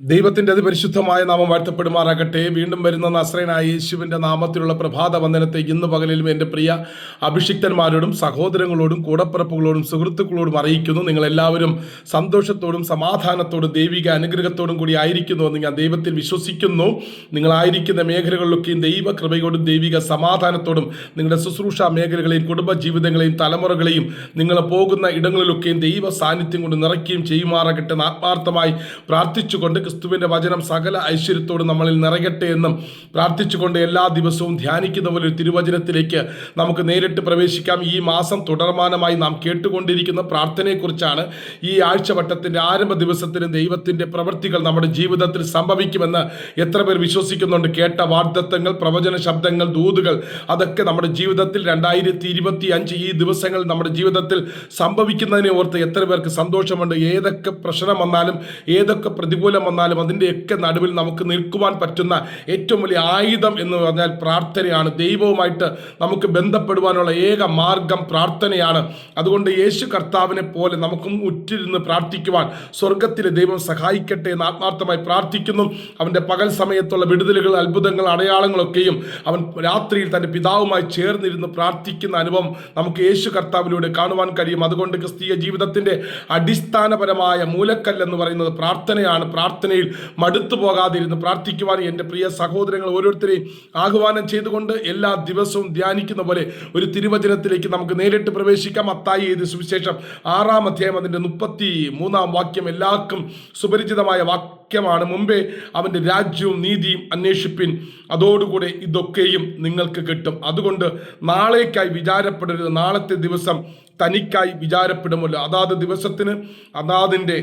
ദൈവത്തിന്റെ അതിപരിശുദ്ധമായ നാമം വാഴ്ത്തപ്പെടുമാറാകട്ടെ. വീണ്ടും വരുന്ന നസ്രനായ യേശുവിന്റെ നാമത്തിലുള്ള പ്രഭാത വന്ദനത്തെ ഇന്ന് പകലിലും എന്റെ പ്രിയ അഭിഷിക്തന്മാരോടും സഹോദരങ്ങളോടും കൂടപ്പിറപ്പുകളോടും സുഹൃത്തുക്കളോടും അറിയിക്കുന്നു. നിങ്ങൾ എല്ലാവരും സന്തോഷത്തോടും സമാധാനത്തോടും ദൈവിക അനുഗ്രഹത്തോടും കൂടി ആയിരിക്കുന്നു എന്ന് ഞാൻ ദൈവത്തിൽ വിശ്വസിക്കുന്നു. നിങ്ങളായിരിക്കുന്ന മേഖലകളിലൊക്കെയും ദൈവ കൃപയോടും ദൈവിക സമാധാനത്തോടും നിങ്ങളുടെ ശുശ്രൂഷ മേഖലകളെയും കുടുംബജീവിതങ്ങളെയും തലമുറകളെയും നിങ്ങൾ പോകുന്ന ഇടങ്ങളിലൊക്കെയും ദൈവ സാന്നിധ്യം കൊണ്ട് നിറയ്ക്കുകയും ചെയ്യുമാറാകട്ടെ ആത്മാർത്ഥമായി പ്രാർത്ഥിച്ചുകൊണ്ട് ക്രിസ്തുവിന്റെ വചനം സകല ഐശ്വര്യത്തോട് നമ്മളിൽ നിറയട്ടെ എന്നും പ്രാർത്ഥിച്ചുകൊണ്ട് എല്ലാ ദിവസവും ധ്യാനിക്കുന്ന പോലെ ഒരു തിരുവചനത്തിലേക്ക് നമുക്ക് നേരിട്ട് പ്രവേശിക്കാം. ഈ മാസം തുടർമാനമായി നാം കേട്ടുകൊണ്ടിരിക്കുന്ന പ്രാർത്ഥനയെക്കുറിച്ചാണ് ഈ ആഴ്ചവട്ടത്തിന്റെ ആരംഭ ദിവസത്തിന് ദൈവത്തിന്റെ പ്രവൃത്തികൾ നമ്മുടെ ജീവിതത്തിൽ സംഭവിക്കുമെന്ന് എത്ര പേർ വിശ്വസിക്കുന്നുണ്ട്. കേട്ട വാർദ്ധത്വങ്ങൾ പ്രവചന ശബ്ദങ്ങൾ ദൂതുകൾ അതൊക്കെ നമ്മുടെ ജീവിതത്തിൽ രണ്ടായിരത്തി ഇരുപത്തി അഞ്ച് ഈ ദിവസങ്ങൾ നമ്മുടെ ജീവിതത്തിൽ സംഭവിക്കുന്നതിനെ ഓർത്ത് എത്ര പേർക്ക് സന്തോഷമുണ്ട്. ഏതൊക്കെ പ്രശ്നം വന്നാലും ഏതൊക്കെ പ്രതികൂലം വന്നാലും അതിന്റെയൊക്കെ നടുവിൽ നമുക്ക് നിൽക്കുവാൻ പറ്റുന്ന ഏറ്റവും വലിയ ആയുധം എന്ന് പറഞ്ഞാൽ പ്രാർത്ഥനയാണ്. ദൈവവുമായിട്ട് നമുക്ക് ബന്ധപ്പെടുവാനുള്ള ഏക മാർഗം പ്രാർത്ഥനയാണ്. അതുകൊണ്ട് യേശു കർത്താവിനെ പോലെ നമുക്കും ഉറ്റിരുന്ന് പ്രാർത്ഥിക്കുവാൻ സ്വർഗത്തിലെ ദൈവം സഹായിക്കട്ടെ എന്ന് ആത്മാർത്ഥമായി പ്രാർത്ഥിക്കുന്നു. അവന്റെ പകൽ സമയത്തുള്ള വിടുതലുകൾ അത്ഭുതങ്ങൾ അടയാളങ്ങളൊക്കെയും അവൻ രാത്രിയിൽ തന്റെ പിതാവുമായി ചേർന്നിരുന്ന് പ്രാർത്ഥിക്കുന്ന അനുഭവം നമുക്ക് യേശു കർത്താവിലൂടെ കാണുവാൻ കഴിയും. അതുകൊണ്ട് ക്രിസ്തീയ ജീവിതത്തിന്റെ അടിസ്ഥാനപരമായ മൂലക്കല്ലെന്ന് പറയുന്നത് പ്രാർത്ഥനയാണ്. പ്രാർത്ഥനയിൽ മടുത്തു പോകാതിരുന്ന് പ്രാർത്ഥിക്കുവാൻ എന്റെ പ്രിയ സഹോദരങ്ങൾ ഓരോരുത്തരെയും ആഹ്വാനം ചെയ്തുകൊണ്ട് എല്ലാ ദിവസവും ധ്യാനിക്കുന്ന പോലെ ഒരു തിരുവചനത്തിലേക്ക് നമുക്ക് നേരിട്ട് പ്രവേശിക്കാം. അത്തായി ഇത് സുവിശേഷം ആറാം അധ്യായം അതിന്റെ മുപ്പത്തി മൂന്നാം വാക്യം എല്ലാവർക്കും സുപരിചിതമായ വാക്യമാണ് മുമ്പേ അവന്റെ രാജ്യവും നീതിയും അന്വേഷിപ്പിൻ. അതോടുകൂടെ ഇതൊക്കെയും നിങ്ങൾക്ക് കിട്ടും. അതുകൊണ്ട് നാളേക്കായി വിചാരപ്പെടരുത്. നാളത്തെ ദിവസം തനിക്കായി വിചാരപ്പെടുമല്ലോ. അതാത് ദിവസത്തിന് അതാതിന്റെ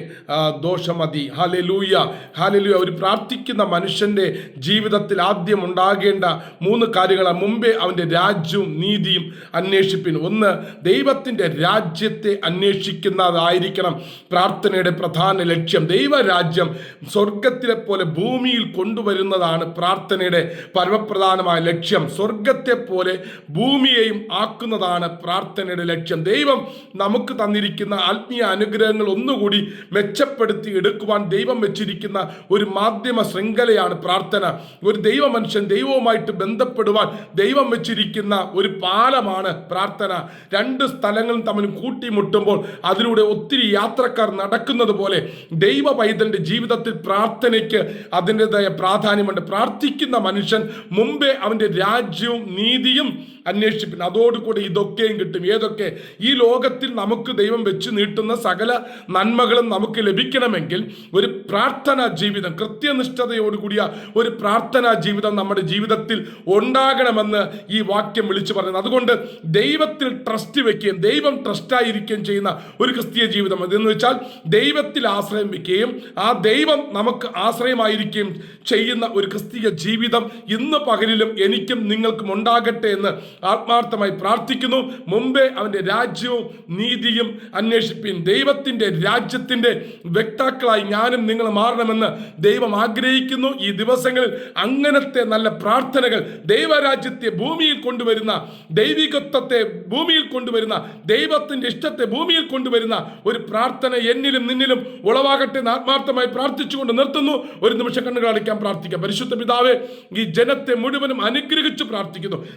ദോഷമതി ഹാലലൂയ ഹാലലൂയ ഒരു പ്രാർത്ഥിക്കുന്ന മനുഷ്യന്റെ ജീവിതത്തിൽ ആദ്യം ഉണ്ടാകേണ്ട മൂന്ന് കാര്യങ്ങളാണ് മുമ്പേ അവന്റെ രാജ്യവും നീതിയും അന്വേഷിപ്പിൻ. ഒന്ന് ദൈവത്തിന്റെ രാജ്യത്തെ അന്വേഷിക്കുന്നതായിരിക്കണം പ്രാർത്ഥനയുടെ പ്രധാന ലക്ഷ്യം. ദൈവരാജ്യം സ്വർഗത്തിലെ പോലെ ഭൂമിയിൽ കൊണ്ടുവരുന്നതാണ് പ്രാർത്ഥനയുടെ പരമപ്രധാനമായ ലക്ഷ്യം. സ്വർഗത്തെ പോലെ ഭൂമിയെയും ആക്കുന്നതാണ് പ്രാർത്ഥനയുടെ ലക്ഷ്യം. ദൈവം നമുക്ക് തന്നിരിക്കുന്ന ആത്മീയ അനുഗ്രഹങ്ങൾ ഒന്നുകൂടി മെച്ചപ്പെടുത്തി എടുക്കുവാൻ ദൈവം വെച്ചിരിക്കുന്ന ഒരു മാധ്യമ ശൃംഖലയാണ് പ്രാർത്ഥന. ഒരു ദൈവ മനുഷ്യൻ ദൈവവുമായിട്ട് ബന്ധപ്പെടുവാൻ ദൈവം വെച്ചിരിക്കുന്ന ഒരു പാലമാണ് പ്രാർത്ഥന. രണ്ട് സ്ഥലങ്ങളും തമ്മിൽ കൂട്ടിമുട്ടുമ്പോൾ അതിലൂടെ ഒത്തിരി യാത്രക്കാർ നടക്കുന്നത് പോലെ ദൈവ പൈതലിന്റെ ജീവിതത്തിൽ പ്രാർത്ഥനയ്ക്ക് അതിന്റെതായ പ്രാധാന്യമുണ്ട്. പ്രാർത്ഥിക്കുന്ന മനുഷ്യൻ മുമ്പേ അവന്റെ രാജ്യവും നീതിയും അന്വേഷിപ്പിൻ അതോടുകൂടി ഇതൊക്കെയും കിട്ടും. ഏതൊക്കെ? ഈ ലോകത്തിൽ നമുക്ക് ദൈവം വെച്ച് നീട്ടുന്ന സകല നന്മകളും നമുക്ക് ലഭിക്കണമെങ്കിൽ ഒരു പ്രാർത്ഥനാ ജീവിതം കൃത്യനിഷ്ഠതയോടുകൂടിയ ഒരു പ്രാർത്ഥനാ ജീവിതം നമ്മുടെ ജീവിതത്തിൽ ഉണ്ടാകണമെന്ന് ഈ വാക്യം വിളിച്ചു പറയുന്നത് അതുകൊണ്ട് ദൈവത്തിൽ ട്രസ്റ്റ് വെക്കുകയും ദൈവം ട്രസ്റ്റായിരിക്കുകയും ചെയ്യുന്ന ഒരു ക്രിസ്തീയ ജീവിതം അതെന്ന് വെച്ചാൽ ദൈവത്തിൽ ആശ്രയം വെക്കുകയും ആ ദൈവം നമുക്ക് ആശ്രയമായിരിക്കുകയും ചെയ്യുന്ന ഒരു ക്രിസ്തീയ ജീവിതം ഇന്ന് പകലിലും എനിക്കും നിങ്ങൾക്കും ഉണ്ടാകട്ടെ എന്ന് ആത്മാർത്ഥമായി പ്രാർത്ഥിക്കുന്നു. മുമ്പേ അവന്റെ രാജ്യവും നീതിയും അന്വേഷിപ്പിൻ. ദൈവത്തിന്റെ രാജ്യത്തിന്റെ വ്യക്താക്കളായി ഞാനും നിങ്ങൾ മാറണമെന്ന് ദൈവം ആഗ്രഹിക്കുന്നു. ഈ ദിവസങ്ങളിൽ അങ്ങനത്തെ നല്ല പ്രാർത്ഥനകൾ ദൈവരാജ്യത്തെ ഭൂമിയിൽ കൊണ്ടുവരുന്ന ദൈവികത്വത്തെ ഭൂമിയിൽ കൊണ്ടുവരുന്ന ദൈവത്തിന്റെ ഇഷ്ടത്തെ ഭൂമിയിൽ കൊണ്ടുവരുന്ന ഒരു പ്രാർത്ഥന എന്നിലും നിന്നിലും ഉളവാകട്ടെ ആത്മാർത്ഥമായി പ്രാർത്ഥിച്ചുകൊണ്ട് നിർത്തുന്നു. ഒരു നിമിഷം കണ്ണുകൾ അടയ്ക്കാൻ പ്രാർത്ഥിക്കാം. പരിശുദ്ധ പിതാവേ ഈ ജനത്തെ മുഴുവനും അനുഗ്രഹിച്ചു പ്രാർത്ഥിക്കുന്നു.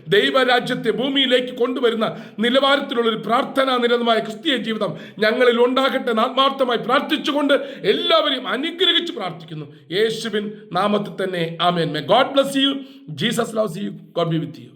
ദൈവരാജ്യത്തെ ഭൂമിയിലേക്ക് കൊണ്ടുവരുന്ന നിലവാരത്തിലുള്ള ഒരു പ്രാർത്ഥനാ നിരതമായ ക്രിസ്തീയ ജീവിതം ഞങ്ങളിൽ ഉണ്ടാകട്ടെ ആത്മാർത്ഥമായി പ്രാർത്ഥിച്ചുകൊണ്ട് എല്ലാവരെയും അനുഗ്രഹിച്ച് പ്രാർത്ഥിക്കുന്നു. യേശുവിൻ നാമത്തിൽ തന്നെ ആമേൻ. May God bless you Jesus loves you God be with you